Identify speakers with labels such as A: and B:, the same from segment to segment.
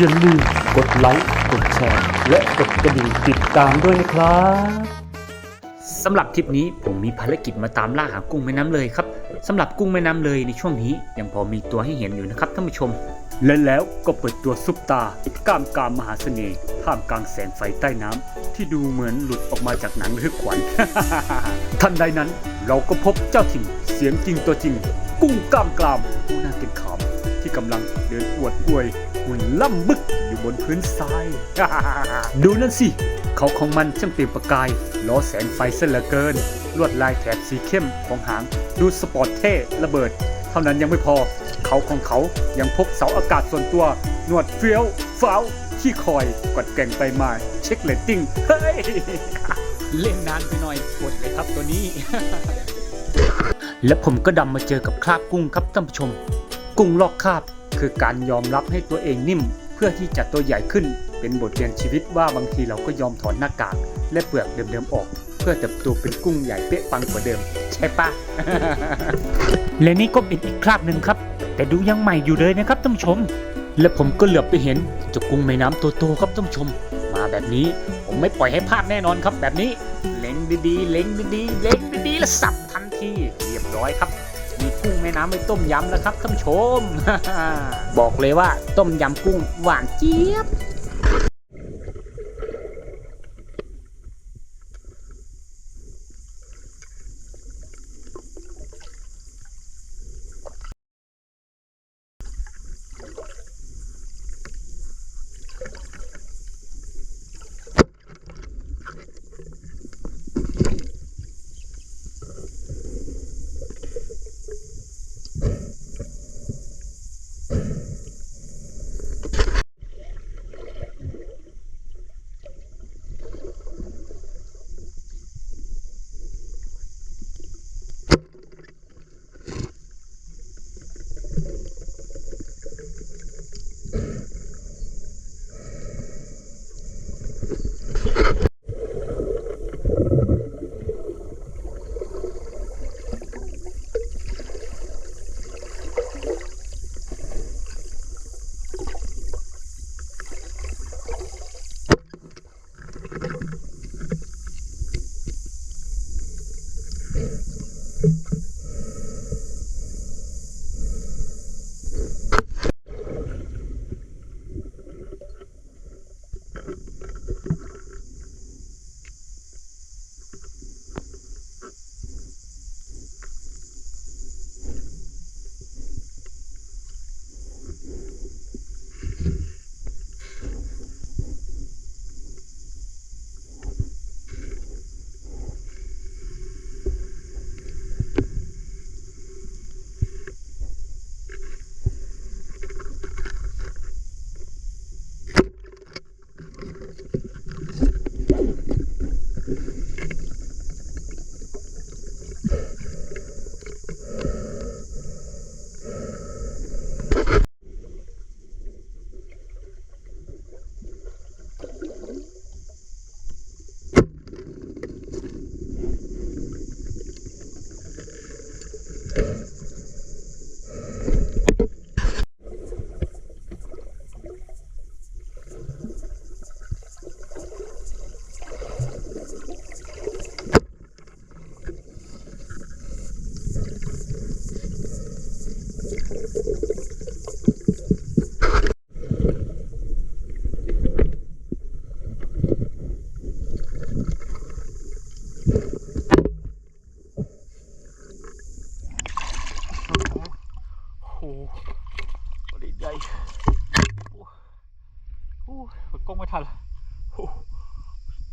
A: อย่าลืมกดไลค์กดแชร์และกดกระดิ่งติดตามด้วยนะครับสำหรับทริปนี้ผมมีภารกิจมาตามล่าหากุ้งแม่น้ำเลยครับสำหรับกุ้งแม่น้ำเลยในช่วงนี้ยังพอมีตัวให้เห็นอยู่นะครับท่านผู้ชม และแล้วก็เปิดตัวซุปตาก้ามกามมหาเสน่ห์ท่ามกลางแสงไฟใต้น้ำที่ดูเหมือนหลุดออกมาจากหนังระทึกขวัญ ทันใดนั้นเราก็พบเจ้าถิ่นเสียงจริงตัวจริง กุ้งกล้ามกรามผู้น่าเกรงขามที่กำลังเดินอวดอวย หุ่นล่ำบึกอยู่บนพื้นทราย ดูนั่นสิ เขาของมันช่างเปล่งประกาย ล้อแสงไฟเส้นเหลือเกิน ลวดลายแถบสีเข้มของหาง ดูสปอร์ตเท่ระเบิด เท่านั้นยังไม่พอ เขาของเขายังพกเสาอากาศส่วนตัว หนวดเฟี้ยวฟ้าวขี้คอยกดแกงไปมาเช็คเลตติ้ง เฮ้ย เล่นนานไปหน่อยกดเลยครับตัวนี้ และผมก็ดำมาเจอกับคราบกุ้งครับท่านผู้ชม กุ้งลอกคราบ คือการยอมรับให้ตัวเองนิ่ม เพื่อที่จะตัวใหญ่ขึ้น เป็นบทเรียนชีวิตว่าบางทีเราก็ยอมถอนหน้ากากและเปลือกเดิมๆออก เพื่อเติบโตเป็นกุ้งใหญ่เป๊ะปังกว่าเดิม ใช่ปะและนี่ก็เป็นอีกคราบหนึ่งครับ แต่ดูยังใหม่อยู่เลยนะครับท่านผู้ชม และผมก็เหลือบไปเห็นเจ้ากุ้งแม่น้ำตัวโตครับท่านผู้ชม มาแบบนี้ผมไม่ปล่อยให้พลาดแน่นอนครับ แบบนี้เล็งดีๆเล็งดีๆเล็งดีๆแล้วสับทันทีเรียบร้อยครับ ม่น้ำไปต้มยำแล้วครับท่านผู้ชม บอกเลยว่าต้มยำกุ้งหวานเจี๊ยบ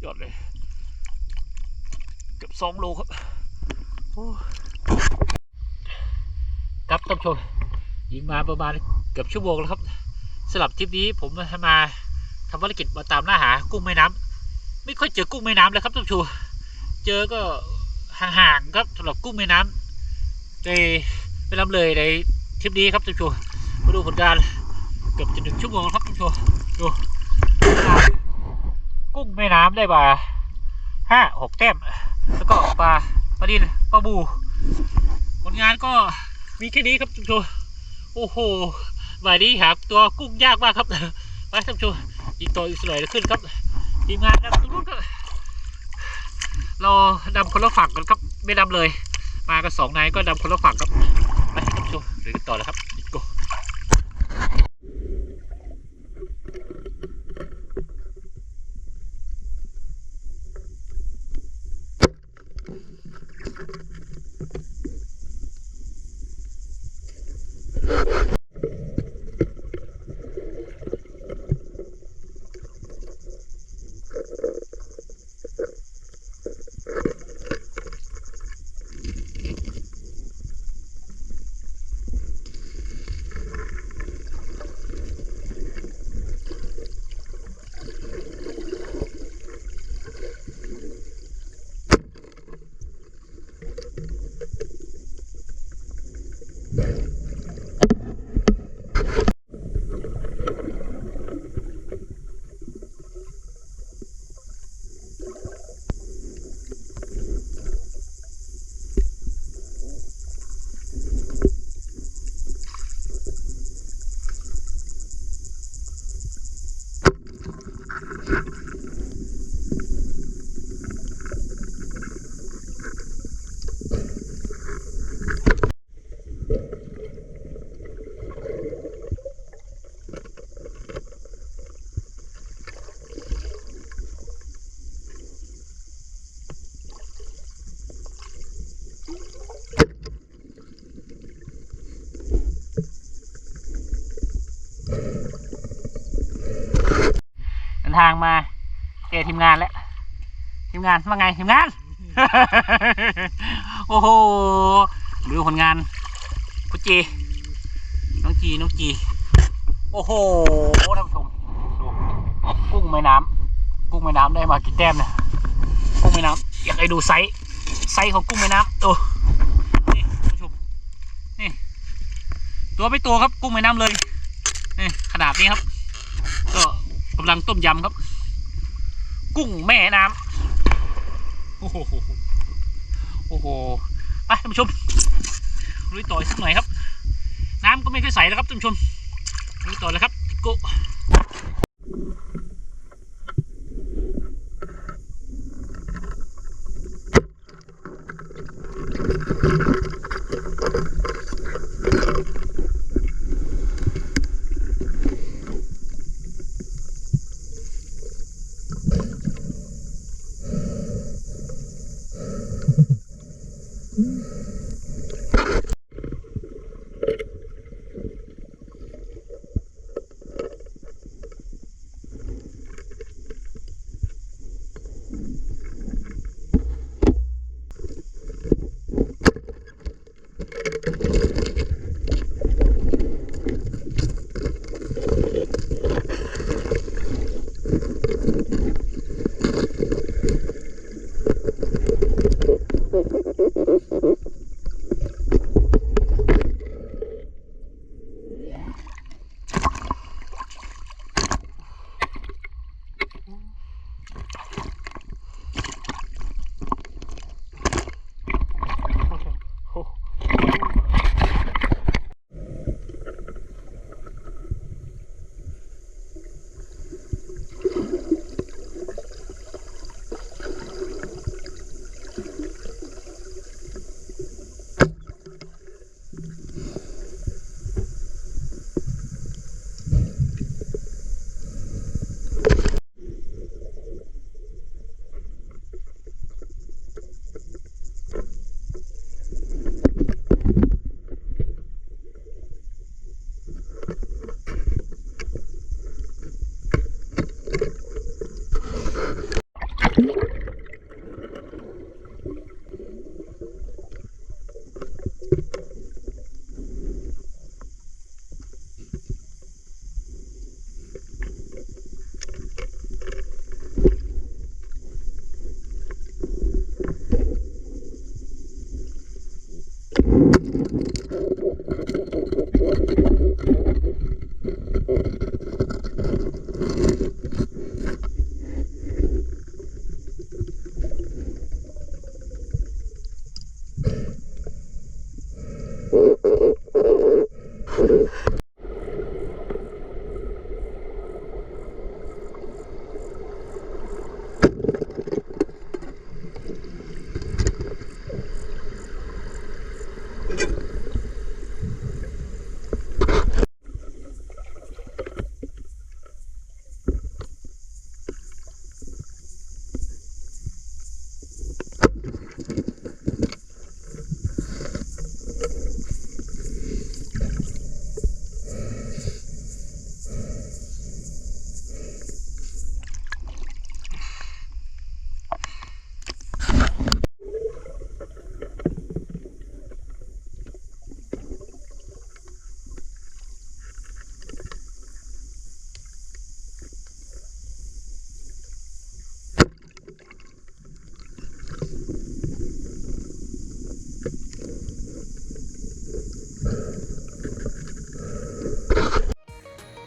B: ยอดเลย เกือบสองโลครับครับท่านผู้ชมยิงมาประมาณเกือบชั่วโมงแล้วครับสำหรับทริปนี้ผมมาทำภารกิจมาตามล่าหากุ้งแม่น้ำไม่ค่อยเจอกุ้งแม่น้ำเลยครับท่านผู้ชมเจอก็ห่างๆครับสำหรับกุ้งแม่น้ำในไปลำเลยในทริปนี้ครับท่านผู้ชมมาดูผลการเกือบจะหนึ่งชั่วโมงครับท่านผู้ชมดู กุ้งแม่น้ำได้มาห้าหกแต้ม แล้วก็ปลาปลาดินปลาบู ผลงานก็มีแค่นี้ครับท่านผู้ชมโอ้โหบ่ายนี้หาตัวกุ้งยากมากครับไป
A: ไปท่านผู้ชมอีกตัวอีกสวยขึ้นครับทีมงานครับทุกท่านก็เราดำคนละฝั่งกันครับ ไม่ดำเลย มากันสองนายก็ดำคนละฝั่งครับไปท่านผู้ชมเดี๋ยวกันต่อเลยครับ ทางมาเจอทีมงานแล้วทีมงานว่าไงทีมงาน โอ้โหดูผลงานคุณจีน้องจีน้องจี โอ้โหท่านผู้ชมดูกุ้งแม่น้ำกุ้งแม่น้ำได้มากี่แต้มเนี่ยกุ้งแม่น้ำอยากให้ดูไซส์ไซส์ของกุ้งแม่น้ำโอ้นี่ท่านผู้ชมนี่ตัวไม่ตัวครับกุ้งแม่น้ำเลยนี่ขนาดนี้ครับำลังต้มยำครับ กุ้งแม่น้ำโอ้โหโอ้โหไปท่านผู้ชมลุยต่อสักหน่อยครับ น้ำก็ไม่ค่อยใสแล้วครับท่านผู้ชมลุยต่อเลยครับติโก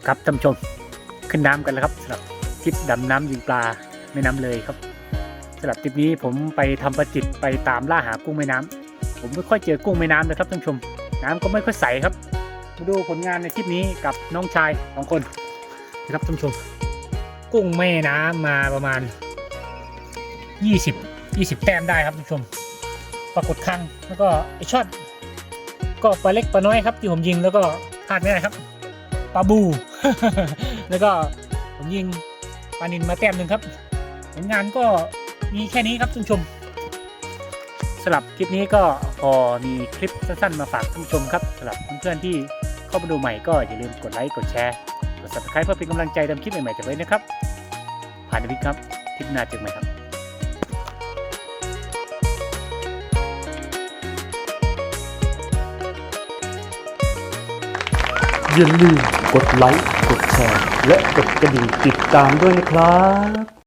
A: ครับท่านชมขึ้นน้ำกันแล้วครับสำหรับทริปดำน้ำยิงปลาแม่น้ำเลยครับสำหรับทริปนี้ผมไปทำประจิตไปตามล่าหากุ้งแม่น้ำผมไม่ค่อยเจอกุ้งแม่น้ำเลยครับท่านผู้ชม น้ำก็ไม่ค่อยใสครับมาดูผลงานในทริปนี้กับน้องชายสองคนนะครับท่านผู้ชม กุ้งแม่น้ำมาประมาณ 20 20 แต้มได้ครับท่านผู้ชม ปรากฏครั้งแล้วก็ไอช็อตก็ปลาเล็กปลาน้อยครับที่ผมยิงแล้วก็พลาดไม่ได้ครับปลาบู แล้วก็ผมยิงปานินมาแต้มหนึ่งครับ ผลงานก็มีแค่นี้ครับท่านผู้ชมสำหรับคลิปนี้ก็พอมีคลิปสั้นๆมาฝากท่านผู้ชมครับสำหรับเพื่อนๆที่เข้ามาดูใหม่ก็อย่าลืมกดไลค์กดแชร์กด subscribe เพื่อเป็นกำลังใจทำคลิปใหม่ๆจากไว้นะครับ ผ่านวิกครับคลิปหน้าเจอกันใหม่ครับ อย่าลืมกดไลค์ กดแชร์ และกดกระดิ่งติดตามด้วยนะครับ